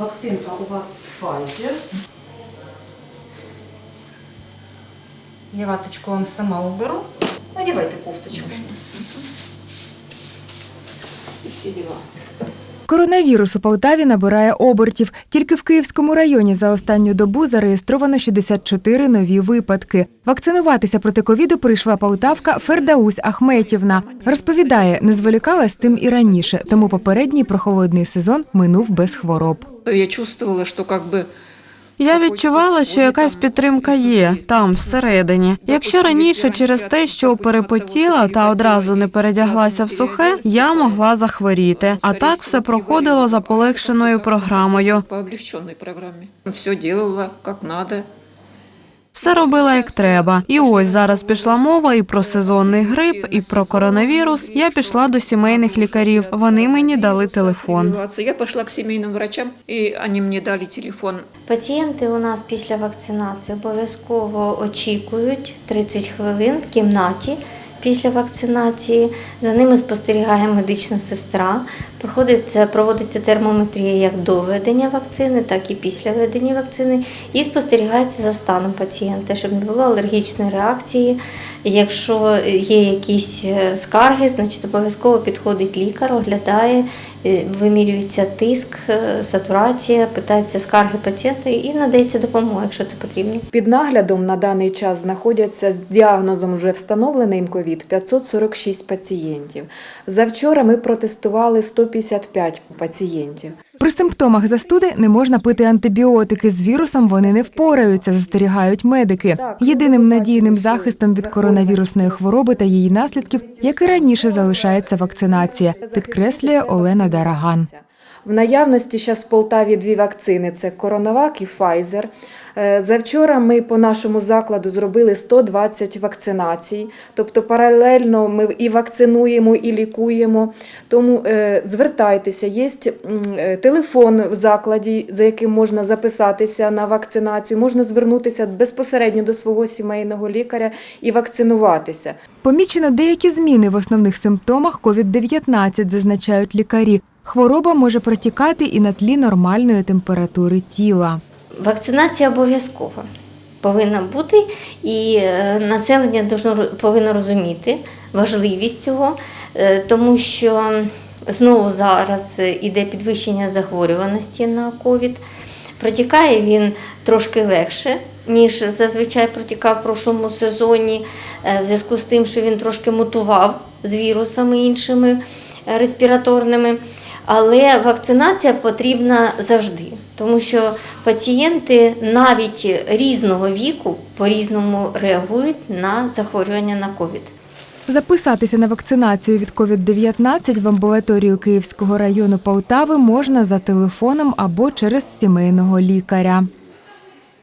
Вакцинка у вас Pfizer. Я ваточку вам сама уберу. Надевайте кофточку. И все дела. Коронавірус у Полтаві набирає обертів. Тільки в Київському районі за останню добу зареєстровано 64 нові випадки. Вакцинуватися проти ковіду прийшла полтавка Фердаусь Ахметівна. Розповідає, не зволікалась з цим і раніше, тому попередній прохолодний сезон минув без хвороб. Я чувствовала, що бы Я відчувала, що якась підтримка є там всередині. Якщо раніше через те, що перепотіла та одразу не передяглася в сухе, я могла захворіти. А так все проходило за полегшеною програмою. по облегченій програмі Все делала як надо. Все робила як треба. І ось зараз пішла мова і про сезонний грип, і про коронавірус. Я пішла до сімейних лікарів. Вони мені дали телефон. Я пішла к сімейним врачам, і вони мені дали телефон. Пацієнти у нас після вакцинації обов'язково очікують 30 хвилин в кімнаті після вакцинації. За ними спостерігає медична сестра. Проходиться, проводиться термометрія як до введення вакцини, так і після введення вакцини. І спостерігається за станом пацієнта, щоб не було алергічної реакції. Якщо є якісь е, скарги, значить обов'язково підходить лікар, оглядає, е, вимірюється тиск, е, сатурація, питається скарги пацієнта і надається допомога, якщо це потрібно. Під наглядом на даний час знаходяться з діагнозом вже встановленим ковід 546 пацієнтів. Завчора ми протестували 155 пацієнтів. При симптомах застуди не можна пити антибіотики. З вірусом вони не впораються, застерігають медики. Єдиним надійним захистом від коронавірусної хвороби та її наслідків, як і раніше, залишається вакцинація, підкреслює Олена Дараган. В наявності зараз в Полтаві дві вакцини: це Коронавак і Pfizer. Е, Завчора ми по нашому закладу зробили 120 вакцинацій, тобто паралельно ми і вакцинуємо, і лікуємо. Тому е, звертайтеся, є е, телефон в закладі, за яким можна записатися на вакцинацію, можна звернутися безпосередньо до свого сімейного лікаря і вакцинуватися. Помічено деякі зміни в основних симптомах COVID-19, зазначають лікарі. Хвороба може протікати і на тлі нормальної температури тіла. Вакцинація обов'язкова повинна бути, і е, населення повинно розуміти важливість цього, е, тому що знову зараз е, іде підвищення захворюваності на ковід. Протікає він трошки легше, ніж зазвичай протікав в прошлому сезоні, в зв'язку з тим, що він трошки мутував з вірусами іншими респіраторними. Але вакцинація потрібна завжди, тому що пацієнти навіть різного віку по-різному реагують на захворювання на ковід. Записатися на вакцинацію від COVID-19 в амбулаторію Київського району Полтави можна за телефоном або через сімейного лікаря.